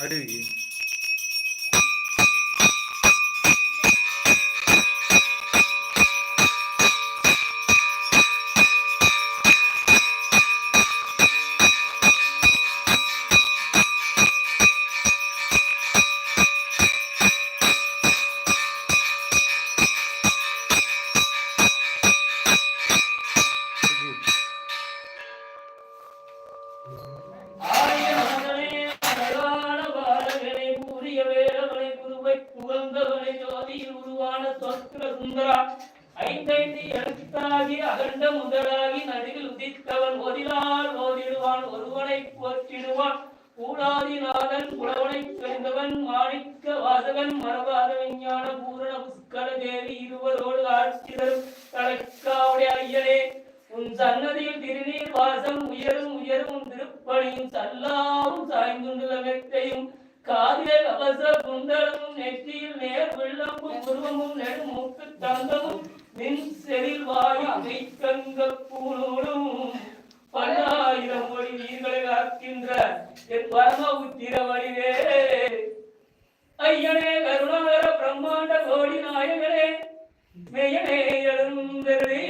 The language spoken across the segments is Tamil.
அடி குருவை புகழ்ந்தவனே, ஜோதியில் உருவான சொற்குல சுந்தரா, ஐந்தைந்து எழுத்தாகி அகண்ட முதலாகி நடுவில் உதித்தவன் ஒதிலால் ஓதிடுவான் ஒருவனை போற்றிடுவான். கூடாதிநாதன் புலவனை தெரிந்தவன் மாணிக்க வாசகன் மரபாத விஞ்ஞான பூரண புஷ்கர தேவி இருவரோடு ஆட்சி தரும் தலைக்காவுடைய ஐயனே. உன் சன்னதியில் திருநீர் வாசம் உயரும் உயரும் திருப்பணியும் சல்லாவும் சாய்ந்துள்ள மெத்தையும் காதில் அவசர குண்டலமும் நெற்றியில் நேர் வெள்ளமும் உருவமும் நெடும் மூக்கு தங்கமும் நின் செறில் வாய் மெய்க்கங்க பூணூடும் பல்லாயிரம் மொழி நீர்களை காக்கின்ற என் பரம உத்திர வடிவே. ஐயனே கருணாகர பிரம்மாண்ட கோடி நாயகனே மெய்யனே எழுந்தருளி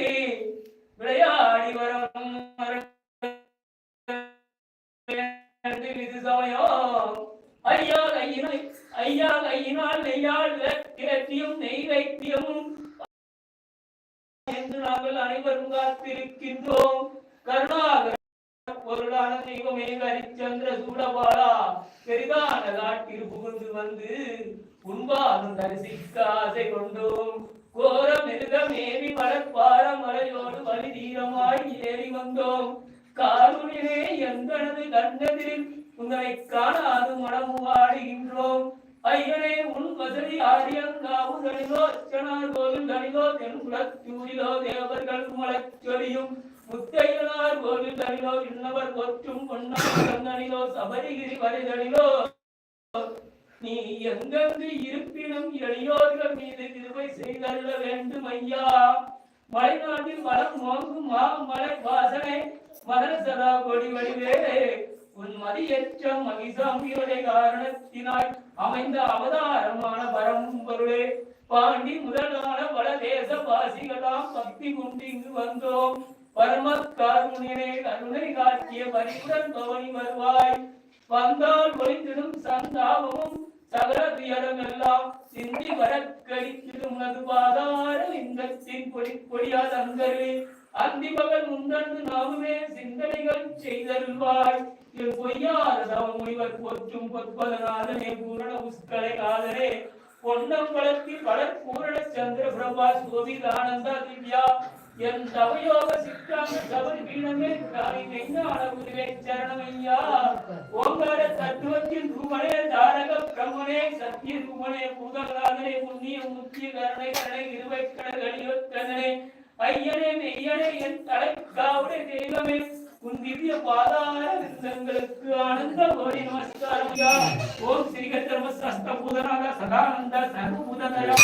வைத்தியமும் என்று நாங்கள் அனைவரும் காத்திருக்கின்றோம். கருணாகர பொருளான தெய்வமே ஹரிச்சந்திர சூடபாலா பெரிதான காட்டில் புகுந்து வந்து உண்பாலும் தரிசிக்க ஆசை கொண்டோம். கோர மிருகம் மேவி மலர்பார மலையோடு வலி தீரமாய் ஏறி வந்தோம். காருணிலே எங்களது கண்டதில் உங்களை காணாது மனமு வாடுகின்றோம் ஐயனே உன் வசதி ஆரியங்காவு தனிலோ அச்சனார் கோவில் தனிலோ தென்குலத்தூரிலோ தேவர்கள் மலச் சொலியும். முத்தையனார் கோவில் தனிலோ இன்னவர் கொற்றும் பொன்னார் தனிலோ சபரிகிரி வரைதனிலோ. நீ எங்கெங்கு இருப்பினும் எளியோர்கள் மீது கிருபை செய்தள்ள வேண்டும் ஐயா. மலைநாட்டில் மலம் மோங்கும் மா மலை வாசனை மலர் சதா கொடி வடிவே உன் மதியற்ற மகிசாம்பியுடைய காரணத்தினால் அமைந்த அவதாரமான பரம்பொருளே பாண்டி முதலான பல தேச வாசிகளாம் பக்தி கொண்டு இங்கு வந்தோம். பரம காருணியனே கருணை காட்டிய பரிவுடன் பவனி வருவாய். வந்தால் ஒளிந்திடும் சந்தாபமும் சகல துயரம் எல்லாம் சிந்தி வரக்கடித்திடும் அது பாதார இன்பத்தின் பொடி பொடியாத அங்கரே. அந்தி பகல் முந்தன்று நாமுமே சிந்தனைகள் செய்தருள்வாய். என் பொய்யாத தவ முனிவர் போற்றும் பொற்பதனாதனே பூரண உஸ்கலை காதனே பொன்னம்பலத்தில் பலர் பூரண சந்திர பிரபா சோபித ஆனந்த திவ்யா. என் தவயோக சித்தாங்க தவறு வீணமே தாய் மெய்ஞான குருவே சரணமையா. ஓங்கார தத்துவத்தின் ரூபனே தாரக பிரம்மனே சத்திய ரூபனே பூதகராதனே புண்ணிய முக்கிய கருணை கருணை இருவை கடகடியொத்தனே ஐயனே மெய்யனே என் தலைக்காவுடைய தெய்வமே உன் திவ்ய பாதார விருந்தங்களுக்கு ஆனந்த கோரி நமஸ்காரம் ஓம் ஸ்ரீ கத்தர்ம பூதனாக சதானந்த சர்வ பூதனயா